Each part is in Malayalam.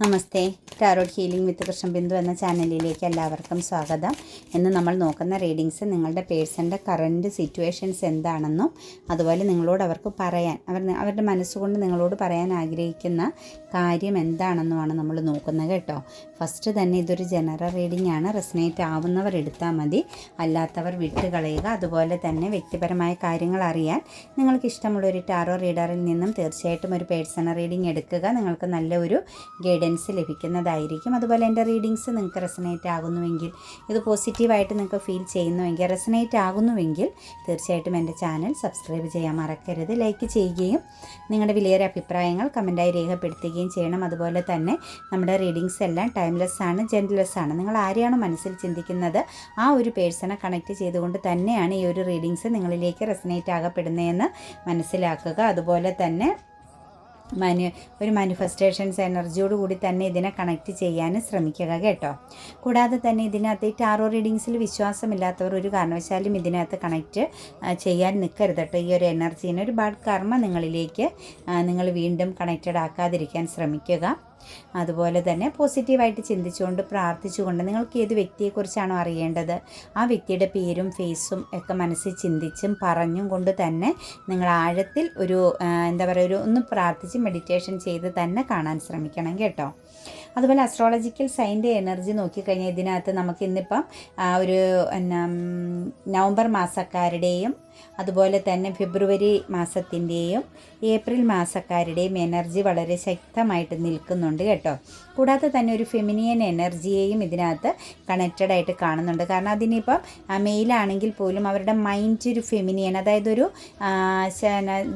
Namaste. Tarot healing with Krishnabindu എന്ന ചാനലിലേക്ക് എല്ലാവർക്കും സ്വാഗതം. ഇന്ന് നമ്മൾ നോക്കുന്ന റീഡിങ്സ് നിങ്ങളുടെ പേഴ്സന്റെ കറന്റ് സിറ്റുവേഷൻസ് എന്താണെന്നും അതുപോലെ നിങ്ങളോട് അവർക്ക് പറയാൻ അവർ അവരുടെ മനസ്സുകൊണ്ട് നിങ്ങളോട് പറയാൻ ആഗ്രഹിക്കുന്ന കാര്യം എന്താണെന്നുമാണ് നമ്മൾ നോക്കുന്നത് കേട്ടോ. ഫസ്റ്റ് തന്നെ ഇതൊരു ജനറൽ റീഡിംഗ് ആണ്. റെസനേറ്റ് ആവുന്നവർ എടുത്താൽ മതി. അല്ലാത്തവർ വിട്ടുകളയുക. അതുപോലെ തന്നെ വ്യക്തിപരമായ കാര്യങ്ങൾ അറിയാൻ നിങ്ങൾക്ക് ഇഷ്ടമുള്ള ഒരു ടാറോ റീഡറിൽ നിന്നും തീർച്ചയായിട്ടും ഒരു പേഴ്സണൽ റീഡിംഗ് എടുക്കുക. നിങ്ങൾക്ക് നല്ല ഒരു ഗൈഡൻസ് ലഭിക്കുന്നതായിരിക്കും. അതുപോലെ എന്റെ റീഡിങ്സ് നിങ്ങൾക്ക് റെസനേറ്റ് ആകുന്നുവെങ്കിൽ ഇത് പോസിറ്റീവായിട്ട് നിങ്ങൾക്ക് ഫീൽ ചെയ്യുന്നുവെങ്കിൽ റെസനേറ്റ് ആകുന്നുവെങ്കിൽ തീർച്ചയായിട്ടും എന്റെ ചാനൽ സബ്സ്ക്രൈബ് ചെയ്യാൻ മറക്കരുത്. ലൈക്ക് ചെയ്യുകയും നിങ്ങളുടെ വലിയൊരു അഭിപ്രായങ്ങൾ കമന്റായി രേഖപ്പെടുത്തുകയും ചെയ്യണം. അതുപോലെ തന്നെ നമ്മുടെ റീഡിങ്സ് എല്ലാം ടൈംലെസ് ആണ് ജെന്റ്ലെസ് ആണ്. നിങ്ങൾ ആരെയാണോ മനസ്സിൽ ചിന്തിക്കുന്നത് ആ ഒരു പേഴ്സണെ കണക്ട് ചെയ്തുകൊണ്ട് തന്നെയാണ് ഈ ഒരു റീഡിങ്സ് നിങ്ങളിലേക്ക് റെസനേറ്റ് ആകപ്പെടുന്നതെന്ന് മനസ്സിലാക്കുക. അതുപോലെ തന്നെ മാനു ഒരു മാനിഫെസ്റ്റേഷൻസ് എനർജിയോട് കൂടി തന്നെ ഇതിനെ കണക്ട് ചെയ്യാൻ ശ്രമിക്കുക കേട്ടോ. കൂടാതെ തന്നെ ഇതിനകത്ത് ഈ ടാറോ റീഡിങ്സിൽ വിശ്വാസമില്ലാത്തവർ ഒരു കാരണവശാലും ഇതിനകത്ത് കണക്ട് ചെയ്യാൻ നിൽക്കരുത് കേട്ടോ. ഈ ഒരു എനർജീനെ ഒരു ബാഡ് കർമ്മ നിങ്ങളിലേക്ക് നിങ്ങൾ വീണ്ടും കണക്റ്റഡ് ആക്കാതിരിക്കാൻ ശ്രമിക്കുക. അതുപോലെ തന്നെ പോസിറ്റീവായിട്ട് ചിന്തിച്ചുകൊണ്ട് പ്രാർത്ഥിച്ചുകൊണ്ട് നിങ്ങൾക്ക് ഏത് വ്യക്തിയെക്കുറിച്ചാണോ അറിയേണ്ടത് ആ വ്യക്തിയുടെ പേരും ഫേസും ഒക്കെ മനസ്സിൽ ചിന്തിച്ചും പറഞ്ഞും കൊണ്ട് തന്നെ നിങ്ങൾ ആഴത്തിൽ ഒരു എന്താ പറയുക ഒരു ഒന്ന് പ്രാർത്ഥിച്ച് മെഡിറ്റേഷൻ ചെയ്ത് തന്നെ കാണാൻ ശ്രമിക്കണം കേട്ടോ. അതുപോലെ അസ്ട്രോളജിക്കൽ സൈന്റെ എനർജി നോക്കിക്കഴിഞ്ഞാൽ ഇതിനകത്ത് നമുക്ക് ഇന്നിപ്പം ഒരു നവംബർ മാസക്കാരുടെയും അതുപോലെ തന്നെ ഫെബ്രുവരി മാസത്തിന്റെയും ഏപ്രിൽ മാസക്കാരുടെയും എനർജി വളരെ ശക്തമായിട്ട് നിൽക്കുന്നുണ്ട് കേട്ടോ. കൂടാതെ തന്നെ ഒരു ഫെമിനിയൻ എനർജിയെയും ഇതിനകത്ത് കണക്റ്റഡ് ആയിട്ട് കാണുന്നുണ്ട്. കാരണം അതിനിപ്പം മെയിലാണെങ്കിൽ പോലും അവരുടെ മൈൻഡ് ഒരു ഫെമിനിയൻ അതായത് ഒരു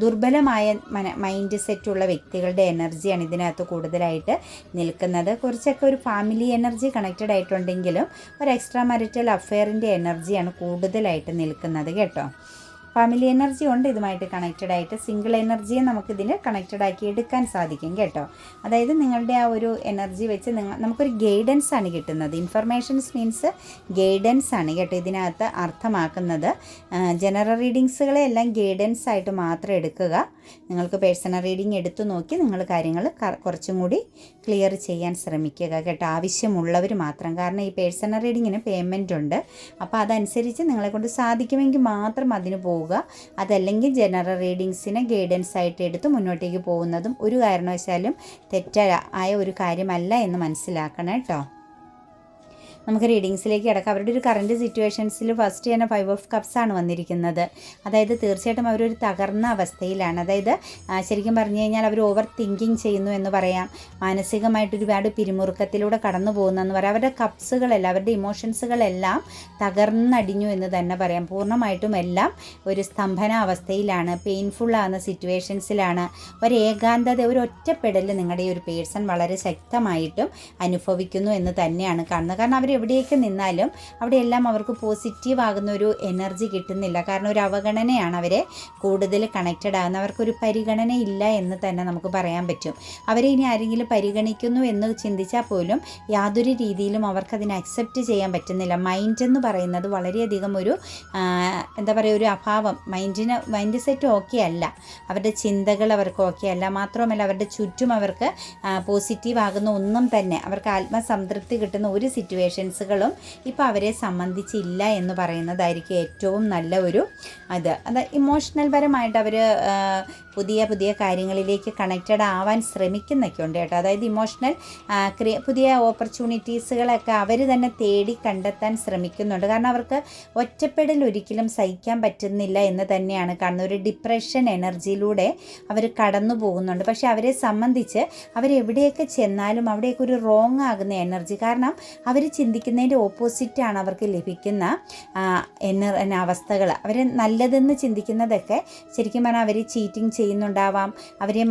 ദുർബലമായ മൈൻഡ് മൈൻഡ് സെറ്റുള്ള വ്യക്തികളുടെ എനർജിയാണ് ഇതിനകത്ത് കൂടുതലായിട്ട് നിൽക്കുന്നത്. കുറച്ചൊക്കെ ഒരു ഫാമിലി എനർജി കണക്റ്റഡ് ആയിട്ടുണ്ടെങ്കിലും ഒരു എക്സ്ട്രാ മാരിറ്റൽ അഫെയറിന്റെ എനർജിയാണ് കൂടുതലായിട്ട് നിൽക്കുന്നത് കേട്ടോ. ഫാമിലി എനർജി ഉണ്ട് ഇതുമായിട്ട് കണക്റ്റഡ് ആയിട്ട്. സിംഗിൾ എനർജിയെ നമുക്കിതിന് കണക്റ്റഡ് ആക്കി എടുക്കാൻ സാധിക്കും കേട്ടോ. അതായത് നിങ്ങളുടെ ആ ഒരു എനർജി വെച്ച് നിങ്ങൾ നമുക്കൊരു ഗൈഡൻസ് ആണ് കിട്ടുന്നത്. ഇൻഫർമേഷൻസ് മീൻസ് ഗൈഡൻസ് ആണ് കേട്ടോ ഇതിനകത്ത് അർത്ഥമാക്കുന്നത്. ജനറൽ റീഡിങ്സുകളെ എല്ലാം ഗൈഡൻസ് ആയിട്ട് മാത്രം എടുക്കുക. നിങ്ങൾക്ക് പേഴ്സണൽ റീഡിങ് എടുത്തു നോക്കി നിങ്ങൾ കാര്യങ്ങൾ കുറച്ചും കൂടി ക്ലിയർ ചെയ്യാൻ ശ്രമിക്കുക കേട്ടോ. ആവശ്യമുള്ളവർ മാത്രം. കാരണം ഈ പേഴ്സണൽ റീഡിങ്ങിന് പേയ്മെന്റ് ഉണ്ട്. അപ്പോൾ അതനുസരിച്ച് നിങ്ങളെ കൊണ്ട് സാധിക്കുമെങ്കിൽ മാത്രം അതിന് പോവുക. അതല്ലെങ്കിൽ ജനറൽ റീഡിങ്സിനെ ഗൈഡൻസ് ആയിട്ട് എടുത്ത് മുന്നോട്ടേക്ക് പോകുന്നതും ഒരു കാരണവശാലും തെറ്റായ ഒരു കാര്യമല്ല എന്ന് മനസ്സിലാക്കണം കേട്ടോ. നമുക്ക് റീഡിങ്സിലേക്ക് കിടക്കാം. അവരുടെ ഒരു കറണ്ട് സിറ്റുവേഷൻസിൽ ഫസ്റ്റ് തന്നെ ഫൈവ് ഓഫ് കപ്സ് ആണ് വന്നിരിക്കുന്നത്. അതായത് തീർച്ചയായിട്ടും അവരൊരു തകർന്ന അവസ്ഥയിലാണ്. അതായത് ശരിക്കും പറഞ്ഞു കഴിഞ്ഞാൽ അവർ ഓവർ തിങ്കിങ് ചെയ്യുന്നു എന്ന് പറയാം. മാനസികമായിട്ട് ഒരുപാട് പിരിമുറുക്കത്തിലൂടെ കടന്നു പോകുന്നതെന്ന് പറയാം. അവരുടെ കപ്സുകളെല്ലാം അവരുടെ ഇമോഷൻസുകളെല്ലാം തകർന്നടിഞ്ഞു എന്ന് തന്നെ പറയാം. പൂർണമായിട്ടും എല്ലാം ഒരു സ്തംഭന അവസ്ഥയിലാണ്. പെയിൻഫുൾ ആകുന്ന സിറ്റുവേഷൻസിലാണ് ഒരു ഏകാന്തത ഒരു ഒറ്റപ്പെടൽ നിങ്ങളുടെ ഈ ഒരു പേഴ്സൺ വളരെ ശക്തമായിട്ടും അനുഭവിക്കുന്നു എന്ന് തന്നെയാണ് കാണുന്നത്. കാരണം അവർ എവിടെയൊക്കെ നിന്നാലും അവിടെയെല്ലാം അവർക്ക് പോസിറ്റീവ് ആകുന്ന ഒരു എനർജി കിട്ടുന്നില്ല. കാരണം ഒരു അവഗണനയാണ് അവരെ കൂടുതൽ കണക്റ്റഡ് ആകുന്നത് അവർക്കൊരു പരിഗണന ഇല്ല എന്ന് തന്നെ നമുക്ക് പറയാൻ പറ്റും. അവരെ ഇനി ആരെങ്കിലും പരിഗണിക്കുന്നു എന്ന് ചിന്തിച്ചാൽ പോലും യാതൊരു രീതിയിലും അവർക്കതിനെ അക്സെപ്റ്റ് ചെയ്യാൻ പറ്റുന്നില്ല. മൈൻഡ് എന്ന് പറയുന്നത് വളരെയധികം ഒരു എന്താ പറയുക ഒരു അഭാവം. മൈൻഡിന് മൈൻഡ് സെറ്റ് ഓക്കെ അല്ല. അവരുടെ ചിന്തകൾ അവർക്ക് ഓക്കെ അല്ല. മാത്രമല്ല അവരുടെ ചുറ്റും അവർക്ക് പോസിറ്റീവ് ആകുന്ന ഒന്നും തന്നെ അവർക്ക് ആത്മസംതൃപ്തി കിട്ടുന്ന ഒരു സിറ്റുവേഷൻസുകളും ഇപ്പോൾ അവരെ സംബന്ധിച്ചില്ല എന്ന് പറയുന്നതായിരിക്കും ഏറ്റവും നല്ല ഒരു അത്. അത് ഇമോഷണൽ പരമായിട്ട് അവർ പുതിയ പുതിയ കാര്യങ്ങളിലേക്ക് കണക്റ്റഡ് ആവാൻ ശ്രമിക്കുന്നൊക്കെ ഉണ്ട് കേട്ടോ. അതായത് ഇമോഷണൽ പുതിയ ഓപ്പർച്യൂണിറ്റീസുകളൊക്കെ അവർ തന്നെ തേടി കണ്ടെത്താൻ ശ്രമിക്കുന്നുണ്ട്. കാരണം അവർക്ക് ഒറ്റപ്പെടൽ ഒരിക്കലും സഹിക്കാൻ പറ്റുന്നില്ല എന്ന് തന്നെയാണ്. കാരണം ഒരു ഡിപ്രഷൻ എനർജിയിലൂടെ അവർ കടന്നു പോകുന്നുണ്ട്. പക്ഷെ അവരെ സംബന്ധിച്ച് അവരെവിടെയൊക്കെ ചെന്നാലും അവിടെയൊക്കെ ഒരു റോങ് ആകുന്ന എനർജി കാരണം അവർ ചിന്തിക്കുന്നതിന്റെ ഓപ്പോസിറ്റാണ് അവർക്ക് ലഭിക്കുന്ന എന്ന അവസ്ഥകൾ. അവർ നല്ലതെന്ന് ചിന്തിക്കുന്നതൊക്കെ ശരിക്കും പറഞ്ഞാൽ അവർ ചീറ്റിംഗ് ചെയ്യുന്നുണ്ടാവാം. അവരെ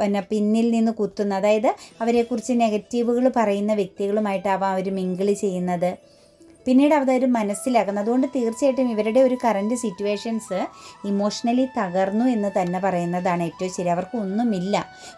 പിന്നെ പിന്നിൽ നിന്ന് കുത്തുന്ന അതായത് അവരെക്കുറിച്ച് നെഗറ്റീവുകൾ പറയുന്ന വ്യക്തികളുമായിട്ടാവാം അവർ മിങ്കിൾ ചെയ്യുന്നത്. പിന്നീട് അവർ മനസ്സിലാക്കുന്നത് അതുകൊണ്ട് തീർച്ചയായിട്ടും ഇവരുടെ ഒരു കറന്റ് സിറ്റുവേഷൻസ് ഇമോഷണലി തകർന്നു എന്ന് തന്നെ പറയുന്നതാണ് ഏറ്റവും ശരി. അവർക്ക് ഒന്നുമില്ല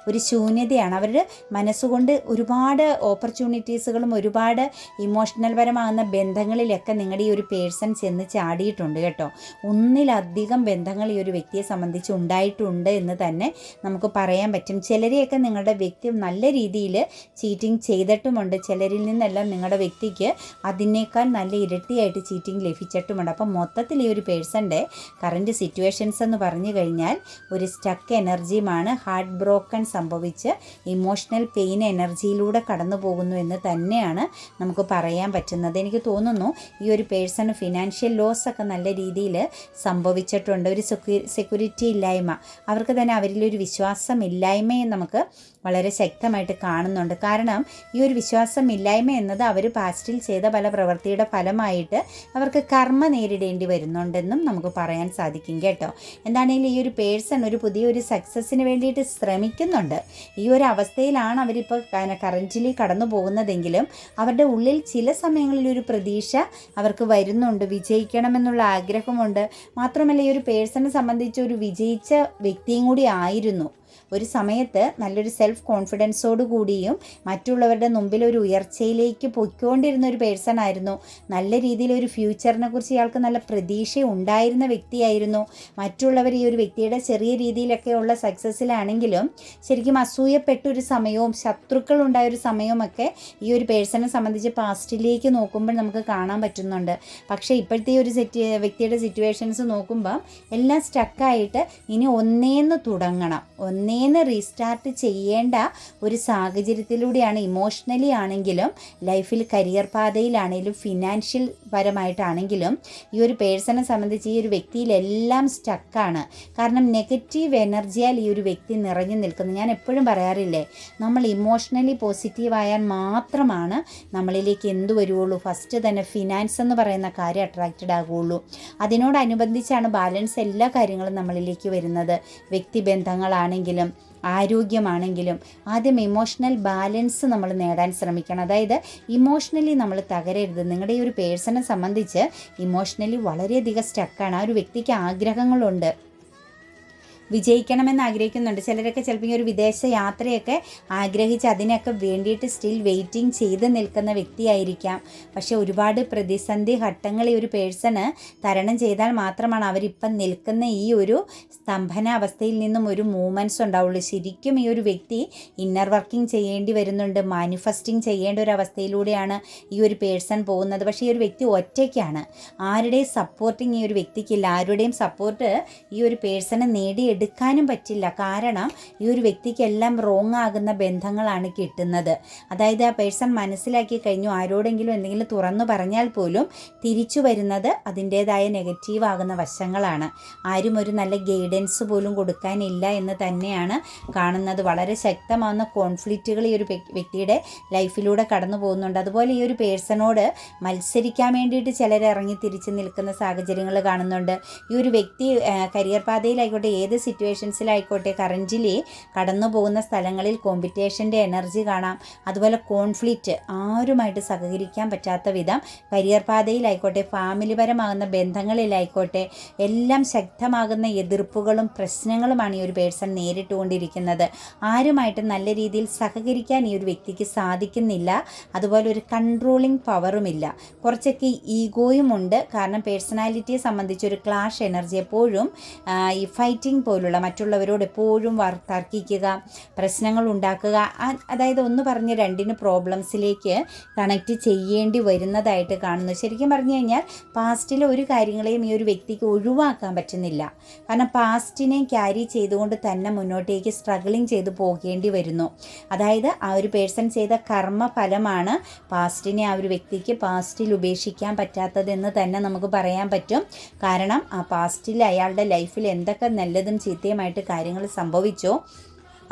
ഒരു ശൂന്യതയാണ്. അവരുടെ മനസ്സുകൊണ്ട് ഒരുപാട് ഓപ്പർച്യൂണിറ്റീസുകളും ഒരുപാട് ഇമോഷണൽ പരമാകുന്ന ബന്ധങ്ങളിലൊക്കെ നിങ്ങളുടെ ഈ ഒരു പേഴ്സൺ ചെന്ന് ചാടിയിട്ടുണ്ട് കേട്ടോ. ഒന്നിലധികം ബന്ധങ്ങൾ ഈ ഒരു വ്യക്തിയെ സംബന്ധിച്ച് ഉണ്ടായിട്ടുണ്ട് എന്ന് തന്നെ നമുക്ക് പറയാൻ പറ്റും. ചിലരെയൊക്കെ നിങ്ങളുടെ വ്യക്തി നല്ല രീതിയിൽ ചീറ്റിംഗ് ചെയ്തിട്ടുമുണ്ട്. ചിലരിൽ നിന്നെല്ലാം നിങ്ങളുടെ വ്യക്തിക്ക് അതിനേക്കാൾ നല്ല ഇരട്ടിയായിട്ട് ചീറ്റിംഗ് ലഭിച്ചിട്ടുമുണ്ട്. അപ്പം മൊത്തത്തിൽ ഈ ഒരു പേഴ്സന്റെ കറന്റ് സിറ്റുവേഷൻസ് എന്ന് പറഞ്ഞു കഴിഞ്ഞാൽ ഒരു സ്റ്റക്ക് എനർജിയുമാണ് ഹാർട്ട് ബ്രോക്കൺ സംഭവിച്ച് ഇമോഷണൽ പെയിൻ എനർജിയിലൂടെ കടന്നു പോകുന്നു എന്ന് തന്നെയാണ് നമുക്ക് പറയാൻ പറ്റുന്നത്. എനിക്ക് തോന്നുന്നു ഈ ഒരു പേഴ്സണ് ഫിനാൻഷ്യൽ ലോസ് ഒക്കെ നല്ല രീതിയിൽ സംഭവിച്ചിട്ടുണ്ട്. ഒരു സെക്യൂരിറ്റി ഇല്ലായ്മ. അവർക്ക് തന്നെ അവരിലൊരു വിശ്വാസമില്ലായ്മയും നമുക്ക് വളരെ ശക്തമായിട്ട് കാണുന്നുണ്ട്. കാരണം ഈ ഒരു വിശ്വാസമില്ലായ്മ എന്നത് അവർ പാസ്റ്റിൽ ചെയ്ത പല പ്രവൃത്തിയുടെ ഫലമായിട്ട് അവർക്ക് കർമ്മ നേരിടേണ്ടി വരുന്നുണ്ടെന്നും നമുക്ക് പറയാൻ സാധിക്കും കേട്ടോ. എന്താണെങ്കിലും ഈ ഒരു പേഴ്സൺ ഒരു പുതിയൊരു സക്സസ്സിന് വേണ്ടിയിട്ട് ശ്രമിക്കുന്നുണ്ട്. ഈ ഒരു അവസ്ഥയിലാണ് അവരിപ്പോൾ കറന്റിലി കടന്നു പോകുന്നതെങ്കിലും അവരുടെ ഉള്ളിൽ ചില സമയങ്ങളിൽ ഒരു പ്രതീക്ഷ അവർക്ക് വരുന്നുണ്ട്. വിജയിക്കണമെന്നുള്ള ആഗ്രഹമുണ്ട്. മാത്രമല്ല ഈ ഒരു പേഴ്സണെ സംബന്ധിച്ച് ഒരു വിജയിച്ച വ്യക്തിയും കൂടി ആയിരുന്നു. ഒരു സമയത്ത് നല്ലൊരു സെൽഫ് കോൺഫിഡൻസോട് കൂടിയും മറ്റുള്ളവരുടെ മുമ്പിൽ ഒരു ഉയർച്ചയിലേക്ക് പൊയ്ക്കൊണ്ടിരുന്ന ഒരു പേഴ്സൺ ആയിരുന്നു. നല്ല രീതിയിൽ ഒരു ഫ്യൂച്ചറിനെ കുറിച്ച് ഇയാൾക്ക് നല്ല പ്രതീക്ഷ ഉണ്ടായിരുന്ന വ്യക്തിയായിരുന്നു. മറ്റുള്ളവർ ഈ ഒരു വ്യക്തിയുടെ ചെറിയ രീതിയിലൊക്കെയുള്ള സക്സസ്സിലാണെങ്കിലും ശരിക്കും അസൂയപ്പെട്ട ഒരു സമയവും ശത്രുക്കൾ ഉണ്ടായ ഒരു സമയവുമൊക്കെ ഈ ഒരു പേഴ്സണെ സംബന്ധിച്ച് പാസ്റ്റിലേക്ക് നോക്കുമ്പോൾ നമുക്ക് കാണാൻ പറ്റുന്നുണ്ട്. പക്ഷേ ഇപ്പോഴത്തെ ഒരു സെറ്റ് വ്യക്തിയുടെ സിറ്റുവേഷൻസ് നോക്കുമ്പം എല്ലാം സ്റ്റക്കായിട്ട് ഇനി ഒന്നേന്ന് തുടങ്ങണം. ഒന്നേന്ന് റീസ്റ്റാർട്ട് ചെയ്യേണ്ട ഒരു സാഹചര്യത്തിലൂടെയാണ് ഇമോഷണലി ആണെങ്കിലും ലൈഫിൽ കരിയർ പാതയിലാണെങ്കിലും ഫിനാൻഷ്യൽ പരമായിട്ടാണെങ്കിലും ഈ ഒരു പേഴ്സണെ സംബന്ധിച്ച് ഈ ഒരു വ്യക്തിയിലെല്ലാം സ്റ്റക്കാണ് കാരണം നെഗറ്റീവ് എനർജിയാൽ ഈ ഒരു വ്യക്തി നിറഞ്ഞു നിൽക്കുന്നു. ഞാൻ എപ്പോഴും പറയാറില്ലേ നമ്മൾ ഇമോഷണലി പോസിറ്റീവായാൽ മാത്രമാണ് നമ്മളിലേക്ക് എന്ത് വരുവുള്ളൂ? ഫസ്റ്റ് തന്നെ ഫിനാൻസ് എന്ന് പറയുന്ന കാര്യം അട്രാക്റ്റഡ് ആകുള്ളൂ അതിനോടനുബന്ധിച്ചാണ് ബാലൻസ് എല്ലാ കാര്യങ്ങളും നമ്മളിലേക്ക് വരുന്നത്. വ്യക്തിബന്ധങ്ങളാണെങ്കിലും ആരോഗ്യമാണെങ്കിലും ആദ്യം ഇമോഷണൽ ബാലൻസ് നമ്മൾ നേടാൻ ശ്രമിക്കണം. അതായത് ഇമോഷണലി നമ്മൾ തകരരുത്. നിങ്ങളുടെ ഈ ഒരു പേഴ്സണെ സംബന്ധിച്ച് ഇമോഷണലി വളരെയധികം സ്റ്റക്കാണ് ആ ഒരു വ്യക്തിക്ക് ആഗ്രഹങ്ങളുണ്ട്. വിജയിക്കണമെന്ന് ആഗ്രഹിക്കുന്നുണ്ട്. ചിലരൊക്കെ ചിലപ്പോൾ ഒരു വിദേശ യാത്രയൊക്കെ ആഗ്രഹിച്ച് അതിനൊക്കെ വേണ്ടിയിട്ട് സ്റ്റിൽ വെയിറ്റിംഗ് ചെയ്ത് നിൽക്കുന്ന വ്യക്തിയായിരിക്കാം. പക്ഷെ ഒരുപാട് പ്രതിസന്ധി ഘട്ടങ്ങൾ ഈ ഒരു പേഴ്സണ് തരണം ചെയ്താൽ മാത്രമാണ് അവരിപ്പം നിൽക്കുന്ന ഈ ഒരു സ്തംഭന അവസ്ഥയിൽ നിന്നും ഒരു മൂവ്മെന്റ്സ് ഉണ്ടാവുള്ളൂ. ശരിക്കും ഈ ഒരു വ്യക്തി ഇന്നർ വർക്കിംഗ് ചെയ്യേണ്ടി വരുന്നുണ്ട്. മാനിഫെസ്റ്റിംഗ് ചെയ്യേണ്ട ഒരു അവസ്ഥയിലൂടെയാണ് ഈ ഒരു പേഴ്സൺ പോകുന്നത്. പക്ഷേ ഈ ഒരു വ്യക്തി ഒറ്റയ്ക്കാണ്. ആരുടെയും സപ്പോർട്ടിങ് ഈ ഒരു വ്യക്തിക്കില്ല. ആരുടെയും സപ്പോർട്ട് ഈ ഒരു പേഴ്സണെ നേടിയെടുക്കുക എടുക്കാനും പറ്റില്ല. കാരണം ഈ ഒരു വ്യക്തിക്കെല്ലാം റോങ് ആകുന്ന ബന്ധങ്ങളാണ് കിട്ടുന്നത്. അതായത് ആ പേഴ്സൺ മനസ്സിലാക്കി കഴിഞ്ഞു. ആരോടെങ്കിലും എന്തെങ്കിലും തുറന്നു പറഞ്ഞാൽ പോലും തിരിച്ചു വരുന്നത് അതിന്റേതായ നെഗറ്റീവ് ആകുന്ന വശങ്ങളാണ്. ആരും ഒരു നല്ല ഗൈഡൻസ് പോലും കൊടുക്കാനില്ല എന്ന് തന്നെയാണ് കാണുന്നത്. വളരെ ശക്തമാകുന്ന കോൺഫ്ലിക്റ്റുകൾ ഈ ഒരു വ്യക്തിയുടെ ലൈഫിലൂടെ കടന്നു പോകുന്നുണ്ട്. അതുപോലെ ഈ ഒരു പേഴ്സണോട് മത്സരിക്കാൻ വേണ്ടിയിട്ട് ചിലർ ഇറങ്ങി തിരിച്ച് നിൽക്കുന്ന സാഹചര്യങ്ങൾ കാണുന്നുണ്ട്. ഈ ഒരു വ്യക്തി കരിയർ പാതയിലായിക്കോട്ടെ ഏത് സിറ്റുവേഷൻസിലായിക്കോട്ടെ കറന്റിലി കടന്നു പോകുന്ന സ്ഥലങ്ങളിൽ കോമ്പറ്റീഷന്റെ എനർജി കാണാം. അതുപോലെ കോൺഫ്ലിക്റ്റ് ആരുമായിട്ട് സഹകരിക്കാൻ പറ്റാത്ത വിധം കരിയർ പാതയിലായിക്കോട്ടെ ഫാമിലിപരമാകുന്ന ബന്ധങ്ങളിലായിക്കോട്ടെ എല്ലാം ശക്തമാകുന്ന എതിർപ്പുകളും പ്രശ്നങ്ങളുമാണ് ഈ ഒരു പേഴ്സൺ നേരിട്ടുകൊണ്ടിരിക്കുന്നത്. ആരുമായിട്ട് നല്ല രീതിയിൽ സഹകരിക്കാൻ ഈ ഒരു വ്യക്തിക്ക് സാധിക്കുന്നില്ല. അതുപോലെ ഒരു കൺട്രോളിങ് പവറുമില്ല കുറച്ചൊക്കെ ഈഗോയും ഉണ്ട്. കാരണം പേഴ്സണാലിറ്റിയെ സംബന്ധിച്ച് ഒരു ക്ലാഷ് എനർജി എപ്പോഴും ഈ ഫൈറ്റിംഗ് പോലുള്ള മറ്റുള്ളവരോട് എപ്പോഴും തർക്കിക്കുക പ്രശ്നങ്ങൾ ഉണ്ടാക്കുക അതായത് ഒന്ന് പറഞ്ഞ് രണ്ടിന് പ്രോബ്ലംസിലേക്ക് കണക്റ്റ് ചെയ്യേണ്ടി വരുന്നതായിട്ട് കാണുന്നു. ശരിക്കും പറഞ്ഞു കഴിഞ്ഞാൽ പാസ്റ്റിലെ ഒരു കാര്യങ്ങളെയും ഈ ഒരു വ്യക്തിക്ക് ഒഴിവാക്കാൻ പറ്റുന്നില്ല. കാരണം പാസ്റ്റിനെ ക്യാരി ചെയ്തുകൊണ്ട് തന്നെ മുന്നോട്ടേക്ക് സ്ട്രഗിളിങ് ചെയ്ത് പോകേണ്ടി വരുന്നു. അതായത് ആ ഒരു പേഴ്സൺ ചെയ്ത കർമ്മ ഫലമാണ് പാസ്റ്റിനെ ആ ഒരു വ്യക്തിക്ക് പാസ്റ്റിൽ ഉപേക്ഷിക്കാൻ പറ്റാത്തതെന്ന് തന്നെ നമുക്ക് പറയാൻ പറ്റും. കാരണം ആ പാസ്റ്റിൽ അയാളുടെ ലൈഫിൽ എന്തൊക്കെ നല്ലതും ചീത്തയുമായിട്ട് കാര്യങ്ങൾ സംഭവിച്ചോ?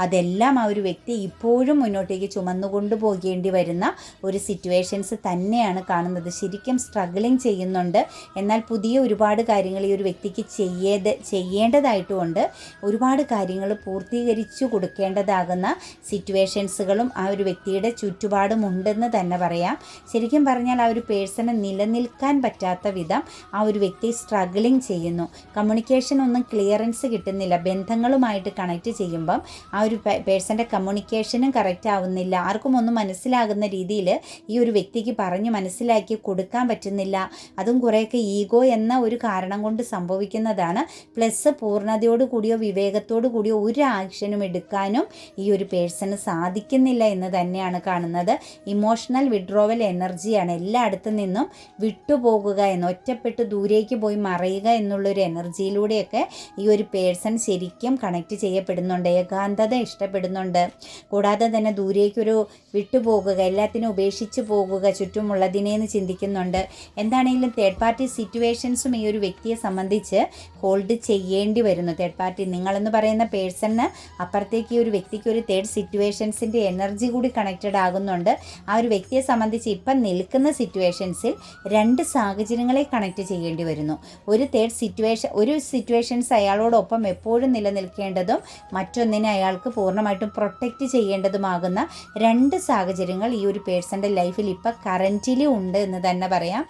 അതെല്ലാം ആ ഒരു വ്യക്തി ഇപ്പോഴും മുന്നോട്ടേക്ക് ചുമന്നുകൊണ്ട് പോകേണ്ടി വരുന്ന ഒരു സിറ്റുവേഷൻസ് തന്നെയാണ് കാണുന്നത്. ശരിക്കും സ്ട്രഗിളിങ് ചെയ്യുന്നുണ്ട്. എന്നാൽ പുതിയ ഒരുപാട് കാര്യങ്ങൾ ഈ ഒരു വ്യക്തിക്ക് ചെയ്യേത് ചെയ്യേണ്ടതായിട്ടുമുണ്ട്. ഒരുപാട് കാര്യങ്ങൾ പൂർത്തീകരിച്ചു കൊടുക്കേണ്ടതാകുന്ന സിറ്റുവേഷൻസുകളും ആ ഒരു വ്യക്തിയുടെ ചുറ്റുപാടും ഉണ്ടെന്ന് തന്നെ പറയാം. ശരിക്കും പറഞ്ഞാൽ ആ ഒരു പേഴ്സണ് നിലനിൽക്കാൻ പറ്റാത്ത വിധം ആ ഒരു വ്യക്തി സ്ട്രഗിളിങ് ചെയ്യുന്നു. കമ്മ്യൂണിക്കേഷൻ ഒന്നും ക്ലിയറൻസ് കിട്ടുന്നില്ല. ബന്ധങ്ങളുമായിട്ട് കണക്ട് ചെയ്യുമ്പം ആ ഒരു പേഴ്സന്റെ കമ്മ്യൂണിക്കേഷനും കറക്റ്റ് ആവുന്നില്ല. ആർക്കും ഒന്നും മനസ്സിലാകുന്ന രീതിയിൽ ഈ ഒരു വ്യക്തിക്ക് പറഞ്ഞ് മനസ്സിലാക്കി കൊടുക്കാൻ പറ്റുന്നില്ല. അതും കുറേയൊക്കെ ഈഗോ എന്ന ഒരു കാരണം കൊണ്ട് സംഭവിക്കുന്നതാണ്. പ്ലസ് പൂർണതയോട് കൂടിയോ വിവേകത്തോടു കൂടിയോ ഒരു ആക്ഷനും എടുക്കാനും ഈ ഒരു പേഴ്സണ് സാധിക്കുന്നില്ല എന്ന് തന്നെയാണ് കാണുന്നത്. ഇമോഷണൽ വിഡ്രോവൽ എനർജിയാണ് എല്ലായിടത്തു നിന്നും വിട്ടുപോകുക എന്ന് ഒറ്റപ്പെട്ട് ദൂരേക്ക് പോയി മറയുക എന്നുള്ളൊരു എനർജിയിലൂടെയൊക്കെ ഈ ഒരു പേഴ്സൺ ശരിക്കും കണക്ട് ചെയ്യപ്പെടുന്നുണ്ട്. ഏകാന്തത ഇഷ്ടപ്പെടുന്നുണ്ട്. കൂടാതെ തന്നെ ദൂരേക്കൊരു വിട്ടുപോകുക എല്ലാത്തിനും ഉപേക്ഷിച്ച് പോകുക ചുറ്റുമുള്ളതിനെന്ന് ചിന്തിക്കുന്നുണ്ട്. എന്താണെങ്കിലും തേർഡ് പാർട്ടി സിറ്റുവേഷൻസും ഈ ഒരു വ്യക്തിയെ സംബന്ധിച്ച് ഹോൾഡ് ചെയ്യേണ്ടി വരുന്നു. തേർഡ് പാർട്ടി നിങ്ങളെന്ന് പറയുന്ന പേഴ്സണിന് അപ്പുറത്തേക്ക് ഈ ഒരു വ്യക്തിക്ക് ഒരു തേർഡ് സിറ്റുവേഷൻസിന്റെ എനർജി കൂടി കണക്റ്റഡ് ആകുന്നുണ്ട്. ആ ഒരു വ്യക്തിയെ സംബന്ധിച്ച് ഇപ്പം നിൽക്കുന്ന സിറ്റുവേഷൻസിൽ രണ്ട് സാഹചര്യങ്ങളെ കണക്ട് ചെയ്യേണ്ടി വരുന്നു. ഒരു തേർഡ് സിറ്റുവേഷൻ ഒരു സിറ്റുവേഷൻസ് അയാളോടൊപ്പം എപ്പോഴും നിലനിൽക്കേണ്ടതും മറ്റൊന്നിനെ അയാൾക്ക് പൂർണമായിട്ടും പ്രൊട്ടക്റ്റ് ചെയ്യേണ്ടതുമാകുന്ന രണ്ട് സാഹചര്യങ്ങൾ ഈ ഒരു പേഴ്സന്റെ ലൈഫിൽ ഇപ്പോൾ കറന്റിലി ഉണ്ട് എന്ന് തന്നെ പറയാം.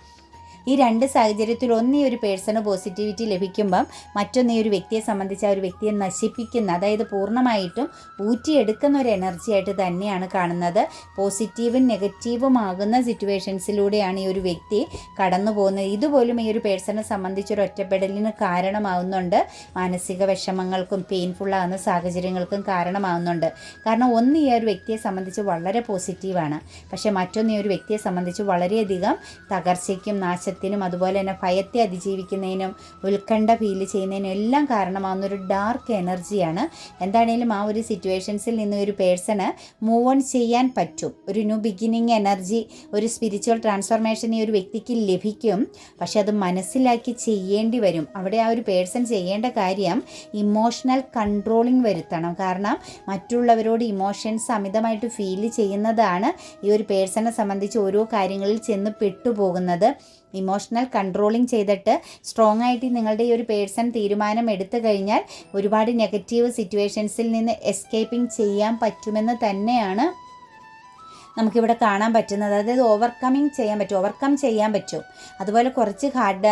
ഈ രണ്ട് സാഹചര്യത്തിൽ ഒന്ന് ഈ ഒരു പേഴ്സണ് പോസിറ്റിവിറ്റി ലഭിക്കുമ്പം മറ്റൊന്ന് ഈ ഒരു വ്യക്തിയെ സംബന്ധിച്ച് ആ ഒരു വ്യക്തിയെ നശിപ്പിക്കുന്ന അതായത് പൂർണമായിട്ടും ഊറ്റിയെടുക്കുന്ന ഒരു എനർജി ആയിട്ട് തന്നെയാണ് കാണുന്നത്. പോസിറ്റീവും നെഗറ്റീവും ആകുന്ന സിറ്റുവേഷൻസിലൂടെയാണ് ഈ ഒരു വ്യക്തി കടന്നു പോകുന്നത്. ഇതുപോലും ഈ ഒരു പേഴ്സണെ സംബന്ധിച്ച് ഒരു ഒറ്റപ്പെടലിന് കാരണമാവുന്നുണ്ട്. മാനസിക വിഷമങ്ങൾക്കും പെയിൻഫുള്ളാകുന്ന സാഹചര്യങ്ങൾക്കും കാരണമാവുന്നുണ്ട്. കാരണം ഒന്ന് ഈ ഒരു വ്യക്തിയെ സംബന്ധിച്ച് വളരെ പോസിറ്റീവാണ് പക്ഷേ മറ്റൊന്ന് ഈ ഒരു വ്യക്തിയെ സംബന്ധിച്ച് വളരെയധികം തകർച്ചയ്ക്കും നാശ സന്തോഷത്തിനും അതുപോലെ തന്നെ ഭയത്തെ അതിജീവിക്കുന്നതിനും ഉത്കണ്ഠ ഫീൽ ചെയ്യുന്നതിനും എല്ലാം കാരണമാകുന്ന ഒരു ഡാർക്ക് എനർജിയാണ് എന്താണേലും ആ ഒരു സിറ്റുവേഷൻസിൽ നിന്ന് ഒരു പേഴ്സണ് മൂവ് ഓൺ ചെയ്യാൻ പറ്റും. ഒരു ന്യൂ ബിഗിനിങ് എനർജി ഒരു സ്പിരിച്വൽ ട്രാൻസ്ഫോർമേഷൻ ഈ ഒരു വ്യക്തിക്ക് ലഭിക്കും. പക്ഷെ അത് മനസ്സിലാക്കി ചെയ്യേണ്ടി വരും. അവിടെ ആ ഒരു പേഴ്സൺ ചെയ്യേണ്ട കാര്യം ഇമോഷണൽ കൺട്രോളിങ് വരുത്തണം. കാരണം മറ്റുള്ളവരോട് ഇമോഷൻസ് അമിതമായിട്ട് ഫീൽ ചെയ്യുന്നതാണ് ഈ ഒരു പേഴ്സണെ സംബന്ധിച്ച് ഓരോ കാര്യങ്ങളിൽ ചെന്ന് പെട്ടുപോകുന്നത്. ഇമോഷണൽ കൺട്രോളിങ് ചെയ്തിട്ട് സ്ട്രോങ് ആയിട്ട് നിങ്ങളുടെ ഈ ഒരു പേഴ്സൺ തീരുമാനം എടുത്തു കഴിഞ്ഞാൽ ഒരുപാട് നെഗറ്റീവ് സിറ്റുവേഷൻസിൽ നിന്ന് എസ്കേപ്പിംഗ് ചെയ്യാൻ പറ്റുമെന്ന് തന്നെയാണ് നമുക്കിവിടെ കാണാൻ പറ്റുന്നത്. അതായത് ഓവർകമ്മിങ് ചെയ്യാൻ പറ്റും. ഓവർകം ചെയ്യാൻ പറ്റും. അതുപോലെ കുറച്ച് ഹാർഡ്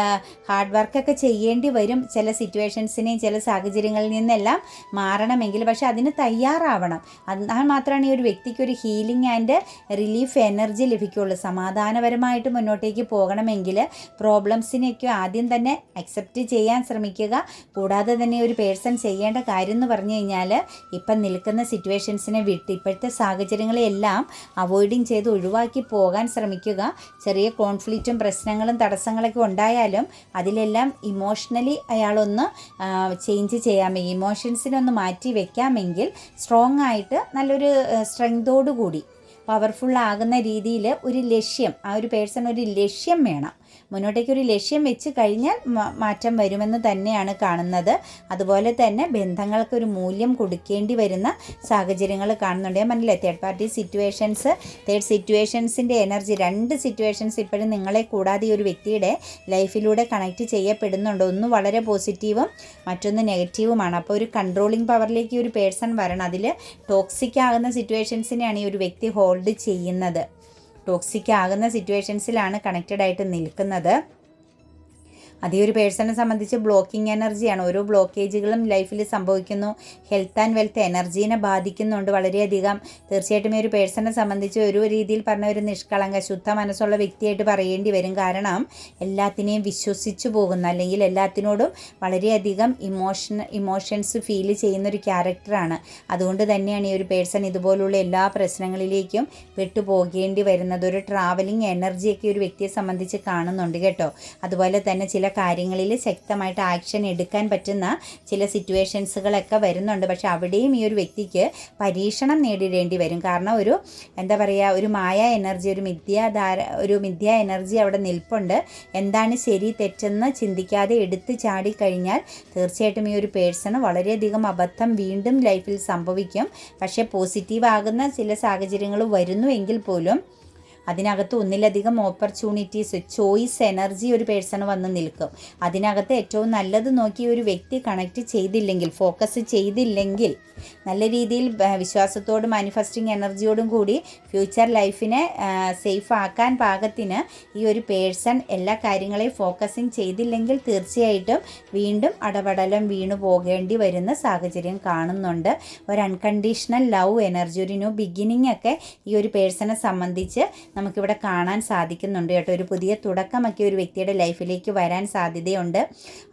ഹാർഡ് വർക്കൊക്കെ ചെയ്യേണ്ടി വരും ചില സിറ്റുവേഷൻസിനെയും ചില സാഹചര്യങ്ങളിൽ നിന്നെല്ലാം മാറണമെങ്കിൽ. പക്ഷേ അതിന് തയ്യാറാവണം. എന്നാൽ മാത്രമാണ് ഈ ഒരു വ്യക്തിക്ക് ഒരു ഹീലിംഗ് ആൻഡ് റിലീഫ് എനർജി ലഭിക്കുകയുള്ളൂ സമാധാനപരമായിട്ട് മുന്നോട്ടേക്ക് പോകണമെങ്കിൽ പ്രോബ്ലംസിനെയൊക്കെ ആദ്യം തന്നെ അക്സെപ്റ്റ് ചെയ്യാൻ ശ്രമിക്കുക. കൂടാതെ തന്നെ ഒരു പേഴ്സൺ ചെയ്യേണ്ട കാര്യം എന്ന് പറഞ്ഞു കഴിഞ്ഞാൽ ഇപ്പം നിൽക്കുന്ന സിറ്റുവേഷൻസിനെ വിട്ട് ഇപ്പോഴത്തെ സാഹചര്യങ്ങളെല്ലാം അവ അവോയ്ഡിങ് ചെയ്ത് ഒഴിവാക്കി പോകാൻ ശ്രമിക്കുക. ചെറിയ കോൺഫ്ലിക്റ്റും പ്രശ്നങ്ങളും തടസ്സങ്ങളൊക്കെ ഉണ്ടായാലും അതിലെല്ലാം ഇമോഷണലി അയാളൊന്ന് ചേഞ്ച് ചെയ്യാമെങ്കിൽ ഇമോഷൻസിനൊന്ന് മാറ്റി വെക്കാമെങ്കിൽ സ്ട്രോങ് ആയിട്ട് നല്ലൊരു സ്ട്രെങ്തോടു പവർഫുൾ ആകുന്ന രീതിയിൽ ഒരു ലക്ഷ്യം ആ ഒരു പേഴ്സൺ ഒരു ലക്ഷ്യം വേണം. മുന്നോട്ടേക്ക് ഒരു ലക്ഷ്യം വെച്ച് കഴിഞ്ഞാൽ മാറ്റം വരുമെന്ന് തന്നെയാണ് കാണുന്നത്. അതുപോലെ തന്നെ ബന്ധങ്ങൾക്ക് ഒരു മൂല്യം കൊടുക്കേണ്ടി വരുന്ന സാഹചര്യങ്ങൾ കാണുന്നുണ്ട്. ഞാൻ മനസ്സിലായി തേർഡ് പാർട്ടി സിറ്റുവേഷൻസ് തേർഡ് സിറ്റുവേഷൻസിന്റെ എനർജി രണ്ട് സിറ്റുവേഷൻസ് ഇപ്പോഴും നിങ്ങളെ കൂടാതെ ഒരു വ്യക്തിയുടെ ലൈഫിലൂടെ കണക്റ്റ് ചെയ്യപ്പെടുന്നുണ്ട്. ഒന്ന് വളരെ പോസിറ്റീവും മറ്റൊന്ന് നെഗറ്റീവുമാണ് അപ്പോൾ ഒരു കൺട്രോളിംഗ് പവറിലേക്ക് ഒരു പേഴ്സൺ വരണം. അതിൽ ടോക്സിക് ആകുന്ന സിറ്റുവേഷൻസിനെയാണ് ഈ ഒരു വ്യക്തി ഹോൾഡ് ചെയ്യുന്നത്. ടോക്സിക് ആകുന്ന സിറ്റുവേഷൻസിലാണ് കണക്റ്റഡ് ആയിട്ട് നിൽക്കുന്നത്. അതേ ഒരു പേഴ്സണെ സംബന്ധിച്ച് ബ്ലോക്കിംഗ് എനർജിയാണ്. ഓരോ ബ്ലോക്കേജുകളും ലൈഫിൽ സംഭവിക്കുന്നു. ഹെൽത്ത് ആൻഡ് വെൽത്ത് എനർജീനെ ബാധിക്കുന്നുണ്ട് വളരെയധികം. തീർച്ചയായിട്ടും ഈ ഒരു പേഴ്സണെ സംബന്ധിച്ച് ഒരു രീതിയിൽ പറഞ്ഞ ഒരു നിഷ്കളങ്ക ശുദ്ധ മനസ്സുള്ള വ്യക്തിയായിട്ട് പറയേണ്ടി വരും. കാരണം എല്ലാത്തിനെയും വിശ്വസിച്ചു പോകുന്ന അല്ലെങ്കിൽ എല്ലാത്തിനോടും വളരെയധികം ഇമോഷൻ ഇമോഷൻസ് ഫീൽ ചെയ്യുന്ന ഒരു ക്യാരക്ടറാണ്. അതുകൊണ്ട് തന്നെയാണ് ഈ ഒരു പേഴ്സൺ ഇതുപോലുള്ള എല്ലാ പ്രശ്നങ്ങളിലേക്കും വിട്ടുപോകേണ്ടി വരുന്നത്. ഒരു ട്രാവലിംഗ് എനർജിയൊക്കെ ഒരു വ്യക്തിയെ സംബന്ധിച്ച് കാണുന്നുണ്ട് കേട്ടോ. അതുപോലെ തന്നെ ചില കാര്യങ്ങളിൽ ശക്തമായിട്ട് ആക്ഷൻ എടുക്കാൻ പറ്റുന്ന ചില സിറ്റുവേഷൻസുകളൊക്കെ വരുന്നുണ്ട്. പക്ഷേ അവിടെയും ഈ ഒരു വ്യക്തിക്ക് പരീക്ഷണം നേരിടേണ്ടി വരും. കാരണം ഒരു എന്താ പറയുക ഒരു മായ എനർജി ഒരു മിഥ്യാധാര ഒരു മിഥ്യ എനർജി അവിടെ നിൽപ്പുണ്ട്. എന്താണ് ശരി തെറ്റെന്ന് ചിന്തിക്കാതെ എടുത്ത് ചാടിക്കഴിഞ്ഞാൽ തീർച്ചയായിട്ടും ഈ ഒരു പേഴ്സണ് വളരെയധികം അബദ്ധം വീണ്ടും ലൈഫിൽ സംഭവിക്കും. പക്ഷേ പോസിറ്റീവ് ആകുന്ന ചില സാഹചര്യങ്ങൾ വരുന്നുവെങ്കിൽ പോലും അതിനകത്ത് ഒന്നിലധികം ഓപ്പർച്യൂണിറ്റീസ് ചോയ്സ് എനർജി ഒരു പേഴ്സൺ വന്ന് നിൽക്കും. അതിനകത്ത് ഏറ്റവും നല്ലത് നോക്കി ഒരു വ്യക്തി കണക്ട് ചെയ്തില്ലെങ്കിൽ ഫോക്കസ് ചെയ്തില്ലെങ്കിൽ നല്ല രീതിയിൽ വിശ്വാസത്തോടും മാനിഫെസ്റ്റിംഗ് എനർജിയോടും കൂടി ഫ്യൂച്ചർ ലൈഫിനെ സേഫ് ആക്കാൻ പാകത്തിന് ഈ ഒരു പേഴ്സൺ എല്ലാ കാര്യങ്ങളെയും ഫോക്കസിങ് ചെയ്തില്ലെങ്കിൽ തീർച്ചയായിട്ടും വീണ്ടും അടപടലം വീണു പോകേണ്ടി വരുന്ന സാഹചര്യം കാണുന്നുണ്ട്. ഒരു അൺകണ്ടീഷണൽ ലവ് എനർജി ഒരു ന്യൂ ബിഗിനിങ് ഒക്കെ ഈ ഒരു പേഴ്സണെ സംബന്ധിച്ച് നമുക്കിവിടെ കാണാൻ സാധിക്കുന്നുണ്ട് കേട്ടോ. ഒരു പുതിയ തുടക്കമൊക്കെ ഒരു വ്യക്തിയുടെ ലൈഫിലേക്ക് വരാൻ സാധ്യതയുണ്ട്.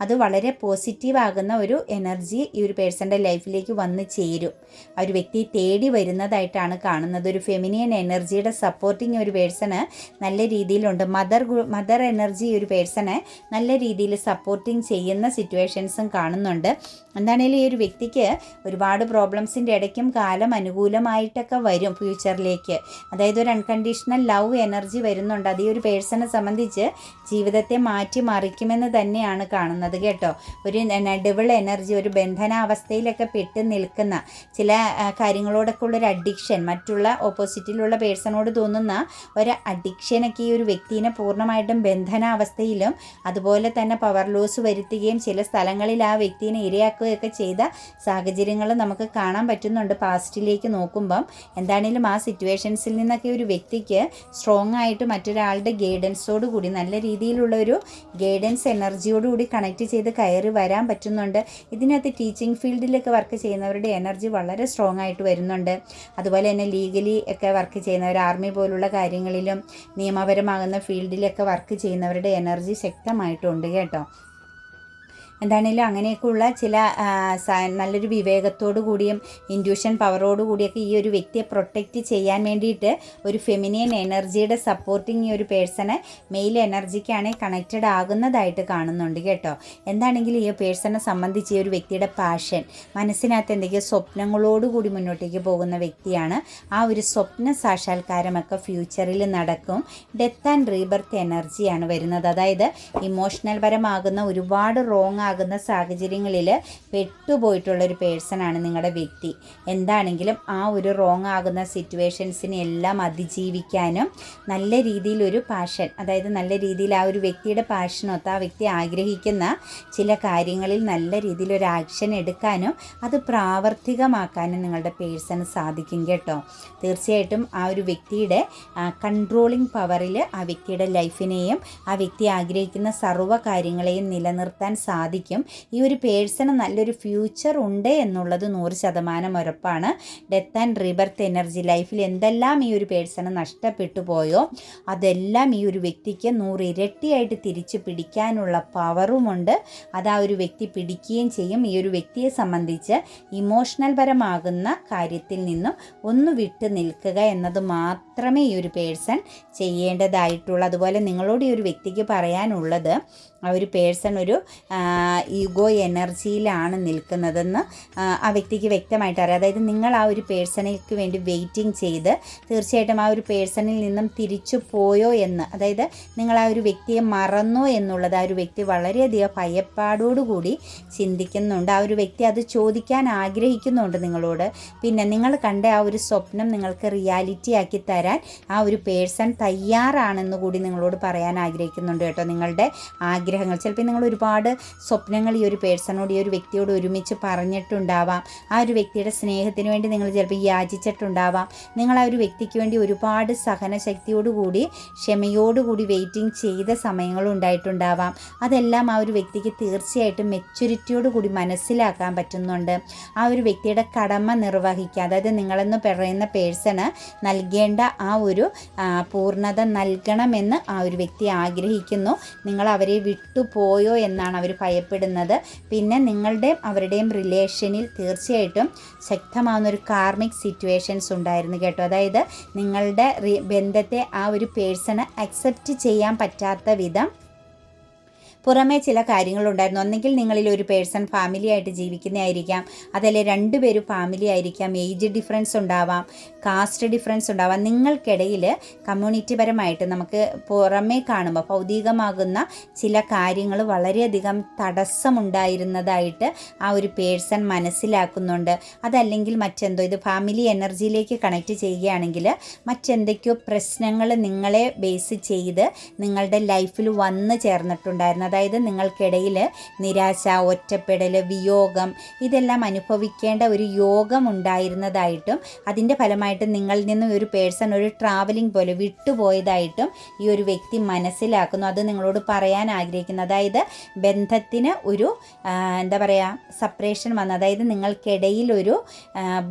അത് വളരെ പോസിറ്റീവ് ആകുന്ന ഒരു എനർജി ഈ ഒരു പേഴ്സന്റെ ലൈഫിലേക്ക് വന്ന് ചേരും. ആ ഒരു വ്യക്തി തേടി വരുന്നതായിട്ടാണ് കാണുന്നത്. ഒരു ഫെമിനിയൻ എനർജിയുടെ സപ്പോർട്ടിങ് ഒരു പേഴ്സണ് നല്ല രീതിയിലുണ്ട്. മദർ മദർ എനർജി ഒരു പേഴ്സണെ നല്ല രീതിയിൽ സപ്പോർട്ടിങ് ചെയ്യുന്ന സിറ്റുവേഷൻസും കാണുന്നുണ്ട്. എന്താണെങ്കിലും ഈ ഒരു വ്യക്തിക്ക് ഒരുപാട് പ്രോബ്ലംസിന്റെ ഇടയ്ക്കും കാലം അനുകൂലമായിട്ടൊക്കെ വരും ഫ്യൂച്ചറിലേക്ക് അതായത് ഒരു അൺകണ്ടീഷണൽ ലവ് എനർജി വരുന്നുണ്ട്. അത് ഈ ഒരു പേഴ്സണെ സംബന്ധിച്ച് ജീവിതത്തെ മാറ്റി മറിക്കുമെന്ന് തന്നെയാണ് കാണുന്നത് കേട്ടോ. ഒരു ഡബിൾ എനർജി ഒരു ബന്ധനാവസ്ഥയിലൊക്കെ പെട്ട് നിൽക്കുന്ന ചില കാര്യങ്ങളോടൊക്കെ ഉള്ളൊരു അഡിക്ഷൻ മറ്റുള്ള ഓപ്പോസിറ്റിലുള്ള പേഴ്സണോട് തോന്നുന്ന ഒരു അഡിക്ഷനൊക്കെ ഈ ഒരു വ്യക്തിനെ പൂർണമായിട്ടും ബന്ധനാവസ്ഥയിലും അതുപോലെ തന്നെ പവർ ലോസ് വരുത്തുകയും ചില സ്ഥലങ്ങളിൽ ആ വ്യക്തിനെ ഇരയാക്കുകയൊക്കെ ചെയ്ത സാഹചര്യങ്ങൾ നമുക്ക് കാണാൻ പറ്റുന്നുണ്ട് പാസ്റ്റിലേക്ക് നോക്കുമ്പം. എന്താണേലും ആ സിറ്റുവേഷൻസിൽ നിന്നൊക്കെ ഒരു വ്യക്തിക്ക് സ്ട്രോങ് ആയിട്ട് മറ്റൊരാളുടെ ഗൈഡൻസോട് കൂടി നല്ല രീതിയിലുള്ള ഒരു ഗൈഡൻസ് എനർജിയോടുകൂടി കണക്ട് ചെയ്ത് കയറി വരാൻ പറ്റുന്നുണ്ട്. ഇതിനകത്ത് ടീച്ചിങ് ഫീൽഡിലൊക്കെ വർക്ക് ചെയ്യുന്നവരുടെ എനർജി വളരെ സ്ട്രോങ് ആയിട്ട് വരുന്നുണ്ട്. അതുപോലെ തന്നെ ലീഗലി ഒക്കെ വർക്ക് ചെയ്യുന്നവർ ആർമി പോലുള്ള കാര്യങ്ങളിലും നിയമപരമാകുന്ന ഫീൽഡിലൊക്കെ വർക്ക് ചെയ്യുന്നവരുടെ എനർജി ശക്തമായിട്ടുണ്ട് കേട്ടോ. എന്താണേലും അങ്ങനെയൊക്കെയുള്ള ചില നല്ലൊരു വിവേകത്തോടു കൂടിയും ഇൻഡ്യൂഷൻ പവറോടു കൂടിയൊക്കെ ഈ ഒരു വ്യക്തിയെ പ്രൊട്ടക്റ്റ് ചെയ്യാൻ വേണ്ടിയിട്ട് ഒരു ഫെമിനിയൻ എനർജിയുടെ സപ്പോർട്ടിങ് ഈ ഒരു പേഴ്സണെ മെയിൽ എനർജിക്കാണ് കണക്റ്റഡ് ആകുന്നതായിട്ട് കാണുന്നുണ്ട് കേട്ടോ. എന്താണെങ്കിലും ഈ പേഴ്സണെ സംബന്ധിച്ച് ഈ ഒരു വ്യക്തിയുടെ പാഷൻ മനസ്സിനകത്ത് എന്തെങ്കിലും സ്വപ്നങ്ങളോടുകൂടി മുന്നോട്ടേക്ക് പോകുന്ന വ്യക്തിയാണ്. ആ ഒരു സ്വപ്ന സാക്ഷാത്കാരമൊക്കെ ഫ്യൂച്ചറിൽ നടക്കും. ഡെത്ത് ആൻഡ് റീബർത്ത് എനർജിയാണ് വരുന്നത്. അതായത് ഇമോഷണൽ പരമാകുന്ന ഒരുപാട് റോങ് ആകുന്ന സാഹചര്യങ്ങളിൽ പെട്ടുപോയിട്ടുള്ളൊരു പേഴ്സണാണ് നിങ്ങളുടെ വ്യക്തി. എന്താണെങ്കിലും ആ ഒരു റോങ് ആകുന്ന സിറ്റുവേഷൻസിനെ എല്ലാം അതിജീവിക്കാനും നല്ല രീതിയിലൊരു പാഷൻ അതായത് നല്ല രീതിയിൽ ആ ഒരു വ്യക്തിയുടെ പാഷനൊത്ത് ആ വ്യക്തി ആഗ്രഹിക്കുന്ന ചില കാര്യങ്ങളിൽ നല്ല രീതിയിലൊരു ആക്ഷൻ എടുക്കാനും അത് പ്രാവർത്തികമാക്കാനും നിങ്ങളുടെ പേഴ്സണ് സാധിക്കും കേട്ടോ. തീർച്ചയായിട്ടും ആ ഒരു വ്യക്തിയുടെ കൺട്രോളിംഗ് പവറിൽ ആ വ്യക്തിയുടെ ലൈഫിനെയും ആ വ്യക്തി ആഗ്രഹിക്കുന്ന സർവ കാര്യങ്ങളെയും നിലനിർത്താൻ സാധിക്കും. സാധിക്കും ഈ ഒരു പേഴ്സണ് നല്ലൊരു ഫ്യൂച്ചർ ഉണ്ട് എന്നുള്ളത് നൂറ് ശതമാനം ഉറപ്പാണ്. ഡെത്ത് ആൻഡ് റീബർത്ത് എനർജി ലൈഫിൽ എന്തെല്ലാം ഈ ഒരു പേഴ്സണ് നഷ്ടപ്പെട്ടു പോയോ അതെല്ലാം ഈ ഒരു വ്യക്തിക്ക് നൂറ് ഇരട്ടിയായിട്ട് തിരിച്ചു പിടിക്കാനുള്ള പവറുമുണ്ട്. അത് ആ ഒരു വ്യക്തി പിടിക്കുകയും ചെയ്യും. ഈ ഒരു വ്യക്തിയെ സംബന്ധിച്ച് ഇമോഷണൽ പരമാകുന്ന കാര്യത്തിൽ നിന്നും ഒന്ന് വിട്ടു നിൽക്കുക എന്നത് മാത്രമേ ഈ ഒരു പേഴ്സൺ ചെയ്യേണ്ടതായിട്ടുള്ളൂ. അതുപോലെ നിങ്ങളോട് ഈ ഒരു വ്യക്തിക്ക് പറയാനുള്ളത് ആ ഒരു പേഴ്സൺ ഒരു ഈഗോ എനർജിയിലാണ് നിൽക്കുന്നതെന്ന് ആ വ്യക്തിക്ക് വ്യക്തമായിട്ട് അറിയാം. അതായത് നിങ്ങൾ ആ ഒരു പേഴ്സണിക്ക് വേണ്ടി വെയിറ്റിംഗ് ചെയ്ത് തീർച്ചയായിട്ടും ആ ഒരു പേഴ്സണിൽ നിന്നും തിരിച്ചു പോയോ എന്ന് അതായത് നിങ്ങൾ ആ ഒരു വ്യക്തിയെ മറന്നോ എന്നുള്ളത് ആ ഒരു വ്യക്തി വളരെയധികം ഭയപ്പാടോടുകൂടി ചിന്തിക്കുന്നുണ്ട്. ആ ഒരു വ്യക്തി അത് ചോദിക്കാൻ ആഗ്രഹിക്കുന്നുണ്ട് നിങ്ങളോട്. പിന്നെ നിങ്ങൾ കണ്ട ആ ഒരു സ്വപ്നം നിങ്ങൾക്ക് റിയാലിറ്റി ആക്കി തരാൻ ആ ഒരു പേഴ്സൺ തയ്യാറാണെന്ന് കൂടി നിങ്ങളോട് പറയാൻ ആഗ്രഹിക്കുന്നുണ്ട് കേട്ടോ. നിങ്ങളുടെ ആഗ്രഹങ്ങൾ. ചിലപ്പോൾ നിങ്ങൾ ഒരുപാട് സ്വപ്നങ്ങൾ ഈ ഒരു പേഴ്സണോട് ഈ ഒരു വ്യക്തിയോട് ഒരുമിച്ച് പറഞ്ഞിട്ടുണ്ടാവാം. ആ ഒരു വ്യക്തിയുടെ സ്നേഹത്തിന് വേണ്ടി നിങ്ങൾ ചിലപ്പോൾ യാചിച്ചിട്ടുണ്ടാവാം. നിങ്ങൾ ആ ഒരു വ്യക്തിക്ക് വേണ്ടി ഒരുപാട് സഹനശക്തിയോടുകൂടി ക്ഷമയോടുകൂടി വെയിറ്റിംഗ് ചെയ്ത സമയങ്ങളും ഉണ്ടായിട്ടുണ്ടാവാം. അതെല്ലാം ആ ഒരു വ്യക്തിക്ക് തീർച്ചയായിട്ടും മെച്യൂരിറ്റിയോടുകൂടി മനസ്സിലാക്കാൻ പറ്റുന്നുണ്ട്. ആ ഒരു വ്യക്തിയുടെ കടമ നിർവഹിക്കുക അതായത് നിങ്ങളെന്ന് പറയുന്ന പേഴ്സണ് നൽകേണ്ട ആ ഒരു പൂർണത നൽകണമെന്ന് ആ ഒരു വ്യക്തി ആഗ്രഹിക്കുന്നു. നിങ്ങൾ അവരെ വിട്ടുപോയോ എന്നാണ് അവർ ഭയപ്പെടുന്നത്. പിന്നെ നിങ്ങളുടെയും അവരുടെയും റിലേഷനിൽ തീർച്ചയായിട്ടും ശക്തമാവുന്ന ഒരു കാർമിക് സിറ്റുവേഷൻസ് ഉണ്ടായിരുന്നു കേട്ടോ. അതായത് നിങ്ങളുടെ ബന്ധത്തെ ആ ഒരു പേഴ്സണ് അക്സെപ്റ്റ് ചെയ്യാൻ പറ്റാത്ത വിധം പുറമേ ചില കാര്യങ്ങളുണ്ടായിരുന്നു. ഒന്നെങ്കിൽ നിങ്ങളിൽ ഒരു പേഴ്സൺ ഫാമിലി ആയിട്ട് ജീവിക്കുന്നതായിരിക്കാം അതല്ലേ രണ്ടുപേരും ഫാമിലി ആയിരിക്കാം. ഏജ് ഡിഫറൻസ് ഉണ്ടാവാം. കാസ്റ്റ് ഡിഫറൻസ് ഉണ്ടാവാം. നിങ്ങൾക്കിടയിൽ കമ്മ്യൂണിറ്റി പരമായിട്ട് നമുക്ക് പുറമേ കാണുമ്പോൾ ഭൗതികമാകുന്ന ചില കാര്യങ്ങൾ വളരെയധികം തടസ്സമുണ്ടായിരുന്നതായിട്ട് ആ ഒരു പേഴ്സൺ മനസ്സിലാക്കുന്നുണ്ട്. അതല്ലെങ്കിൽ മറ്റെന്തോ ഇത് ഫാമിലി എനർജിയിലേക്ക് കണക്ട് ചെയ്യുകയാണെങ്കിൽ മറ്റെന്തൊക്കെയോ പ്രശ്നങ്ങൾ നിങ്ങളെ ബേസ് ചെയ്ത് നിങ്ങളുടെ ലൈഫിൽ വന്നു ചേർന്നിട്ടുണ്ടായിരുന്നു. അതായത് നിങ്ങൾക്കിടയിൽ നിരാശ ഒറ്റപ്പെടൽ വിയോഗം ഇതെല്ലാം അനുഭവിക്കേണ്ട ഒരു യോഗം ഉണ്ടായിരുന്നതായിട്ടും അതിന്റെ ഫലമായിട്ട് നിങ്ങളിൽ നിന്നും ഒരു പേഴ്സൺ ഒരു ട്രാവലിംഗ് പോലെ വിട്ടുപോയതായിട്ടും ഈ ഒരു വ്യക്തി മനസ്സിലാക്കുന്നു. അത് നിങ്ങളോട് പറയാൻ ആഗ്രഹിക്കുന്നു. അതായത് ബന്ധത്തിന് ഒരു എന്താ പറയുക സപ്പറേഷൻ വന്നു. അതായത് നിങ്ങൾക്കിടയിൽ ഒരു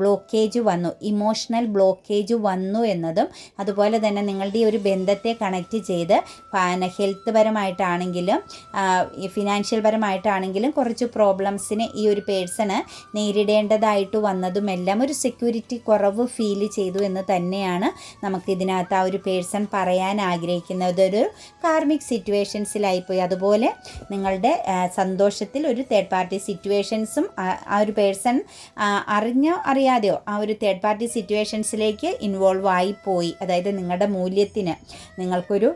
ബ്ലോക്കേജ് വന്നു. ഇമോഷണൽ ബ്ലോക്കേജ് വന്നു എന്നതും അതുപോലെ തന്നെ നിങ്ങളുടെ ഈ ഒരു ബന്ധത്തെ കണക്റ്റ് ചെയ്ത് ഹെൽത്ത് പരമായിട്ടാണെങ്കിലും ഫിനാൻഷ്യൽ പരമായിട്ടാണെങ്കിലും കുറച്ച് പ്രോബ്ലംസിന് ഈ ഒരു പേഴ്സണ് നേരിടേണ്ടതായിട്ട് വന്നതും എല്ലാം ഒരു സെക്യൂരിറ്റി കുറവ് ഫീൽ ചെയ്തു എന്ന് തന്നെയാണ് നമുക്ക് ഇതിനകത്ത് ആ ഒരു പേഴ്സൺ പറയാൻ ആഗ്രഹിക്കുന്നത്. ഒരു കാർമിക് സിറ്റുവേഷൻസിലായിപ്പോയി അതുപോലെ നിങ്ങളുടെ സന്തോഷത്തിൽ ഒരു തേർഡ് പാർട്ടി സിറ്റുവേഷൻസും ആ ഒരു പേഴ്സൺ അറിഞ്ഞോ അറിയാതെയോ ആ ഒരു തേർഡ് പാർട്ടി സിറ്റുവേഷൻസിലേക്ക് ഇൻവോൾവ് ആയി പോയി. അതായത് നിങ്ങളുടെ മൂല്യത്തിന് നിങ്ങൾക്കൊരു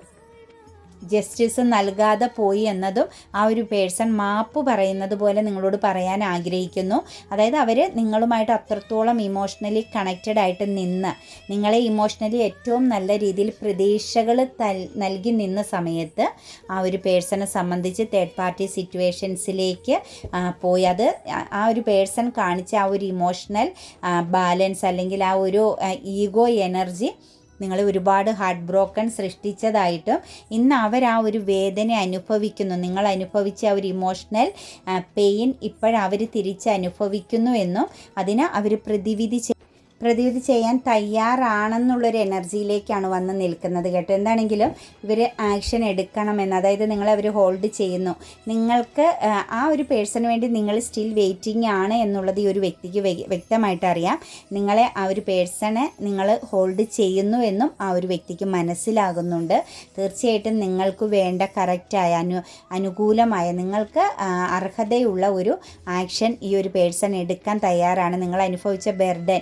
ജസ്റ്റിസ് നൽകാതെ പോയി എന്നതും ആ ഒരു പേഴ്സൺ മാപ്പ് പറയുന്നത് പോലെ നിങ്ങളോട് പറയാൻ ആഗ്രഹിക്കുന്നു. അതായത് അവർ നിങ്ങളുമായിട്ട് അത്രത്തോളം ഇമോഷണലി കണക്റ്റഡ് ആയിട്ട് നിന്ന് നിങ്ങളെ ഇമോഷണലി ഏറ്റവും നല്ല രീതിയിൽ പ്രതീക്ഷകൾ നൽകി നിന്ന സമയത്ത് ആ ഒരു പേഴ്സണെ സംബന്ധിച്ച് തേർഡ് പാർട്ടി സിറ്റുവേഷൻസിലേക്ക് പോയി. അത് ആ ഒരു പേഴ്സൺ കാണിച്ച ആ ഒരു ഇമോഷണൽ ബാലൻസ് അല്ലെങ്കിൽ ആ ഒരു ഈഗോ എനർജി നിങ്ങൾ ഒരുപാട് ഹാർട്ട് ബ്രോക്കൺ സൃഷ്ടിച്ചതായിട്ടും ഇന്ന് അവർ ആ ഒരു വേദന അനുഭവിക്കുന്നു. നിങ്ങൾ അനുഭവിച്ച ആ ഒരു ഇമോഷണൽ പെയിൻ ഇപ്പോഴവർ തിരിച്ചനുഭവിക്കുന്നു എന്നും അതിന് അവർ പ്രതിവിധി പ്രതിവിധി ചെയ്യാൻ തയ്യാറാണെന്നുള്ളൊരു എനർജിയിലേക്കാണ് വന്ന് നിൽക്കുന്നത് കേട്ടോ. എന്താണെങ്കിലും ഇവർ ആക്ഷൻ എടുക്കണമെന്ന് അതായത് നിങ്ങളെ അവർ ഹോൾഡ് ചെയ്യുന്നു. നിങ്ങൾക്ക് ആ, ഒരു പേഴ്സണിന് വേണ്ടി നിങ്ങൾ സ്റ്റിൽ വെയിറ്റിംഗ് ആണ് എന്നുള്ളത് ഈ ഒരു വ്യക്തിക്ക് വ്യക്തമായിട്ട് അറിയാം. നിങ്ങളെ ആ ഒരു പേഴ്സണെ നിങ്ങൾ ഹോൾഡ് ചെയ്യുന്നു എന്നും ആ ഒരു വ്യക്തിക്ക് മനസ്സിലാകുന്നുണ്ട്. തീർച്ചയായിട്ടും നിങ്ങൾക്ക് വേണ്ട കറക്റ്റായ അനു അനുകൂലമായ നിങ്ങൾക്ക് അർഹതയുള്ള ഒരു ആക്ഷൻ ഈ ഒരു പേഴ്സൺ എടുക്കാൻ തയ്യാറാണ്. നിങ്ങൾ അനുഭവിച്ച ബെർഡൻ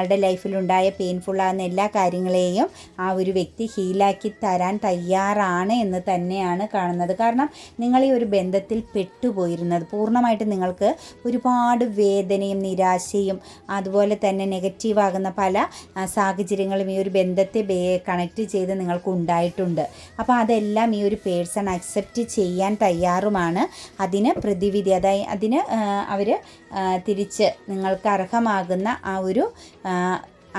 നിങ്ങളുടെ ലൈഫിലുണ്ടായ പെയിൻഫുള്ളാകുന്ന എല്ലാ കാര്യങ്ങളെയും ആ ഒരു വ്യക്തി ഹീലാക്കി തരാൻ തയ്യാറാണ് എന്ന് തന്നെയാണ് കാണുന്നത്. കാരണം നിങ്ങൾ ഈ ഒരു ബന്ധത്തിൽ പെട്ടുപോയിരുന്നത് പൂർണമായിട്ട് നിങ്ങൾക്ക് ഒരുപാട് വേദനയും നിരാശയും അതുപോലെ തന്നെ നെഗറ്റീവാകുന്ന പല സാഹചര്യങ്ങളും ഈ ഒരു ബന്ധത്തെ കണക്ട് ചെയ്ത് നിങ്ങൾക്ക് ഉണ്ടായിട്ടുണ്ട്. അപ്പോൾ അതെല്ലാം ഈ ഒരു പേഴ്സൺ അക്സെപ്റ്റ് ചെയ്യാൻ തയ്യാറുമാണ്. അതിന് പ്രതിവിധി അതായത് അതിന് അവർ തിരിച്ച് നിങ്ങൾക്ക് അർഹമാകുന്ന ആ ഒരു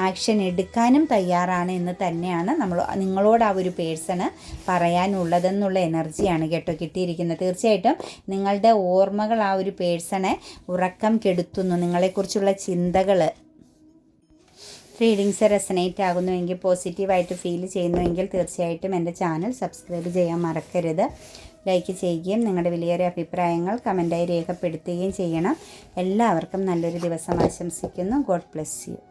ആക്ഷൻ എടുക്കാനും തയ്യാറാണ് എന്ന് തന്നെയാണ് നമ്മൾ നിങ്ങളോട് ആ ഒരു പേഴ്സണ് പറയാനുള്ളതെന്നുള്ള എനർജിയാണ് കേട്ടോ കിട്ടിയിരിക്കുന്നത്. തീർച്ചയായിട്ടും നിങ്ങളുടെ ഓർമ്മകൾ ആ ഒരു പേഴ്സണെ ഉറക്കം കെടുത്തുന്നു. നിങ്ങളെക്കുറിച്ചുള്ള ചിന്തകൾ റീഡിങ്സ് റെസനേറ്റ് ആകുന്നുവെങ്കിൽ പോസിറ്റീവായിട്ട് ഫീൽ ചെയ്യുന്നുവെങ്കിൽ തീർച്ചയായിട്ടും എന്റെ ചാനൽ സബ്സ്ക്രൈബ് ചെയ്യാൻ മറക്കരുത്. ലൈക്ക് ചെയ്യുകയും നിങ്ങളുടെ വിലയേറിയ അഭിപ്രായങ്ങൾ കമന്റായി രേഖപ്പെടുത്തുകയും ചെയ്യണം. എല്ലാവർക്കും നല്ലൊരു ദിവസം ആശംസിക്കുന്നു. God bless you